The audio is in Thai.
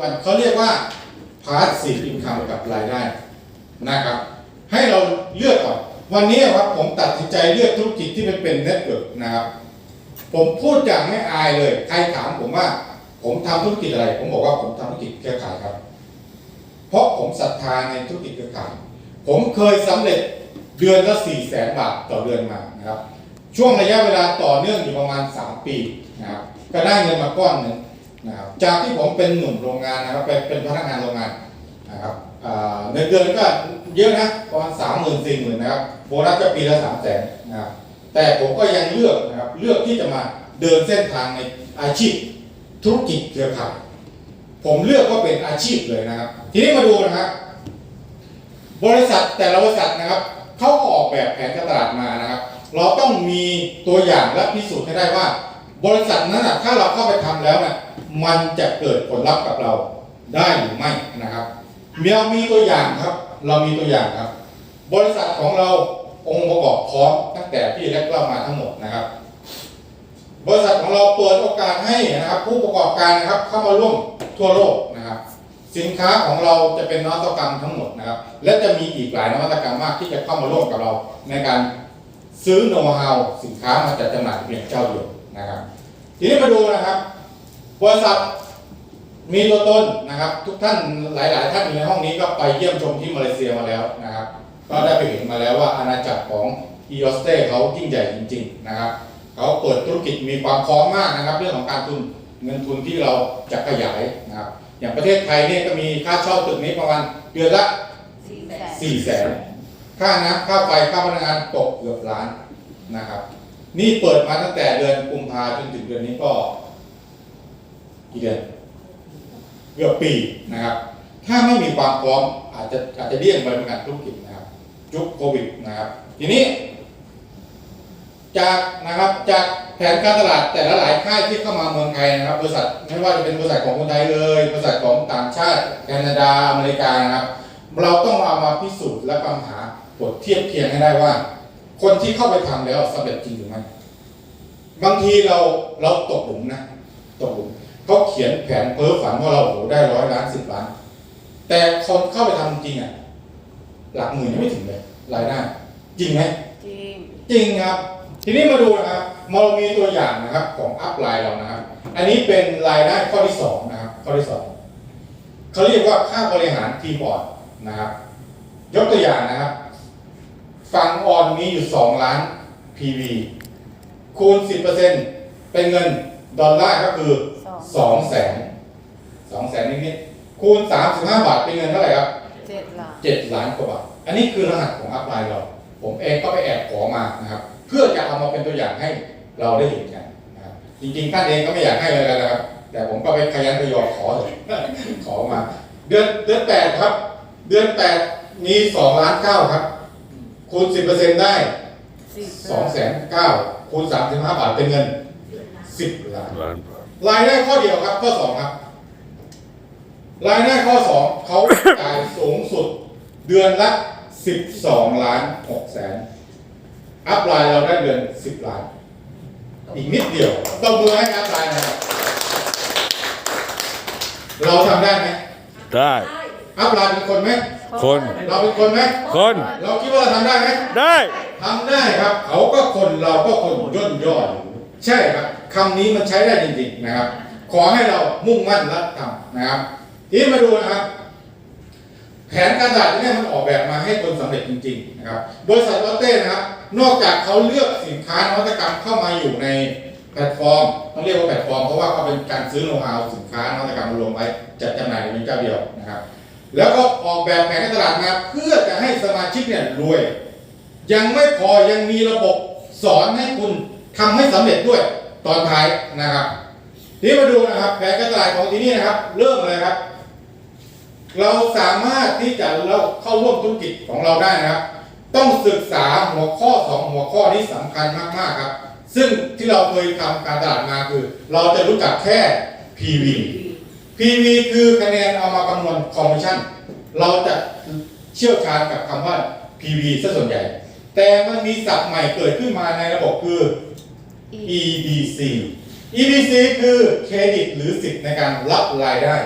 วันเขาเรียกว่า passive income กับรายได้นะครับ ให้เราเลือกก่อน วันนี้ครับผมตัดสินใจเลือกธุรกิจที่มันเป็นเน็ตเวิร์กนะครับ ผมพูดอย่างไม่อายเลย ใครถามผมว่า ผมทำธุรกิจอะไร ผมบอกว่าผมทำธุรกิจเครือข่ายครับ เพราะผมศรัทธาในธุรกิจเครือข่าย ผมเคยสำเร็จเดือนละ4 0 0แสนบาทต่อเดือนมานะครับ ช่วงระยะเวลาต่อเนื่องอยู่ประมาณ 3 ปีนะครับก็ได้เงินมาก้อนหนึ่ง นะครับจากที่ผมเป็นหนุ่มโรงงานนะครับเป็นเป็นพนักงานโรงงานนะครับอ่าในเดือนก็เยอะนะประมาณสามหมื่นสี่หมื่นนะครับโบนัสก็ปีละสามแสนนะครับแต่ผมก็ยังเลือกนะครับเลือกที่จะมาเดินเส้นทางในอาชีพธุรกิจเครือข่ายผมเลือกว่าเป็นอาชีพเลยนะครับ ทีนี้มาดูนะครับบริษัทแต่ละบริษัทนะครับเขาก็ออกแบบแผนการตลาดมานะครับ เราต้องมีตัวอย่างและพิสูจน์ให้ได้ว่า บริษัทนั้นนะถ้าเราเข้าไปทำแล้วนะมันจะเกิดผลลัพธ์กับเราได้หรือไม่นะครับเรามีตัวอย่างครับ เรามีตัวอย่างครับ บริษัทของเราองค์ประกอบพร้อมตั้งแต่ที่แรกเล่ามาทั้งหมดนะครับ บริษัทของเราเปิดโอกาสให้นะครับ ผู้ประกอบการนะครับเข้ามาร่วมทั่วโลกนะครับ สินค้าของเราจะเป็นนวัตกรรมทั้งหมดนะครับ และจะมีอีกหลายนวัตกรรมมากที่จะเข้ามาร่วมกับเรา ในการซื้อโน้ตฮาวสินค้ามาจัดจำหน่ายเพียงเจ้าเดียว นะครับ ทีนี้มาดูนะครับบริษัทมีตัวตนนะครับ ทุกท่านหลาย ๆ ท่านอยู่ในห้องนี้ก็ไปเยี่ยมชมที่มาเลเซียมาแล้วนะครับ ก็ได้ไปเห็นมาแล้วว่าอาณาจักรของอีออสเต้เขายิ่งใหญ่จริง ๆ นะครับเขาเปิดธุรกิจมีความพร้อมมากนะครับ เรื่องของการทุนเงินทุนที่เราจะขยายนะครับ อย่างประเทศไทยเนี่ยก็มีค่าเช่าตึกนี้ประมาณเดือนละสี่แสน4แสนค่าน้ำค่าไฟค่าพนักงานตกเกือบล้านนะครับ นี่เปิดมาตั้งแต่เดือนกุมภาจนถึงเดือนนี้ก็กี่เดือนเกือบปีนะครับ ถ้าไม่มีความพร้อมอาจจะอาจจะเลี่ยงไปเป็นการธุรกิจนะครับยุคโควิดนะครับ ทีนี้ จากนะครับจากแผนการตลาดแต่ละหลายค่ายที่เข้ามาเมืองไทยนะครับ บริษัทไม่ว่าจะเป็นบริษัทของคนไทยเลย บริษัทของต่างชาติ แคนาดาอเมริกานะครับ เราต้องเอามาพิสูจน์และกำหาบทเทียบเคียงให้ได้ว่า คนที่เข้าไปทำแล้วสำเร็จจริงหรือไม่บางทีเราเราตกหลุมนะตกหลุมเขาเขียนแผนเพ้อฝันว่าเราโอ้โหได้ร้อยล้านสิบล้าน แต่คนเข้าไปทำจริงอะหลักหมื่นยังไม่ถึงเลยรายได้จริงไหมจริงจริงครับ ทีนี้มาดูนะครับเรามีตัวอย่างนะครับ ของอัพไลน์เรานะครับ อันนี้เป็นรายได้ข้อที่สองนะครับข้อที่สองเขาเรียกว่าค่าบริหารทีมบอร์ดนะครับ ยกตัวอย่างนะครับ ฝั่งออนมีอยู่ 2 ล้าน PV คูณ 10%เป็นเงินดอลลาร์ก็คือสอง2แสน2แสนนิดๆคูณ 35 บาทเป็นเงินเท่าไหร่ครับเจ็ดล้านเจ็ดล้านกว่าบาท อันนี้คือรหัสของอัพไลน์เรา ผมเองก็ไปแอบขอมานะครับ เพื่อจะเอามาเป็นตัวอย่างให้เราได้เห็นกันนะครับ จริงๆท่านเองก็ไม่อยากให้เลยนะครับ แต่ผมก็ไปขยันขยอขอเลยขอมา เดือนเดือนแปดครับ เดือนแปดมีสองล้านเก้าครับ คูณสิบเปอร์เซ็นต์ได้สิบสองแสนเก้าคูณสามสิบห้าบาทเป็นเงินสิบล้านล้านบาทรายได้ข้อเดียวครับข้อสองครับ รายได้ข้อสองเขาจ่ายสูงสุดเดือนละสิบสองล้านหกแสนอัพไลน์เราได้เดือนสิบล้าน อีกนิดเดียวต้องมือให้อัพไลน์นะครับ เราทำได้ไหมได้ อัพไลน์เป็นคนไหมคน เราเป็นคนไหมคน เราคิดว่าเราทำได้ไหมได้ทำได้ครับ เขาก็คนเราก็คนย่นย่อใช่ครับคำนี้มันใช้ได้จริงๆนะครับ ขอให้เรามุ่งมั่นและทำนะครับ ทีนี้มาดูนะครับ แผนการตลาดเนี่ยมันออกแบบมาให้คนสำเร็จจริงๆนะครับบริษัทลอตเต้นะครับ นอกจากเขาเลือกสินค้านวัตกรรมเข้ามาอยู่ในแพลตฟอร์มต้องเรียกว่าแพลตฟอร์มเพราะว่าเขาเป็นการซื้อโน้ตฮาวสินค้านวัตกรรมมารวมไว้จัดจำหน่ายในเจ้าเดียวนะครับ แล้วก็ออกแบบแผนการตลาดมาเพื่อจะให้สมาชิกเนี่ยรวย ยังไม่พอยังมีระบบสอนให้คุณทำให้สำเร็จด้วยตอนท้ายนะครับทีนี้มาดูนะครับ แผนการตลาดของที่นี่นะครับ เริ่มเลยครับ เราสามารถที่จะเราเข้าร่วมธุรกิจของเราได้นะครับ ต้องศึกษาหัวข้อสองหัวข้อที่สำคัญมากๆครับ ซึ่งที่เราเคยทำการตลาดมาคือ เราจะรู้จักแค่ PV PV คือคะแนนเอามาคำนวณคอมมิชชั่น เราจะเชี่ยวชาญกับคำว่า PV ซะส่วนใหญ่ แต่มันมีศัพท์ใหม่เกิดขึ้นมาในระบบคือ EBC EBC คือเครดิตหรือสิทธิ์ในการรับรายได้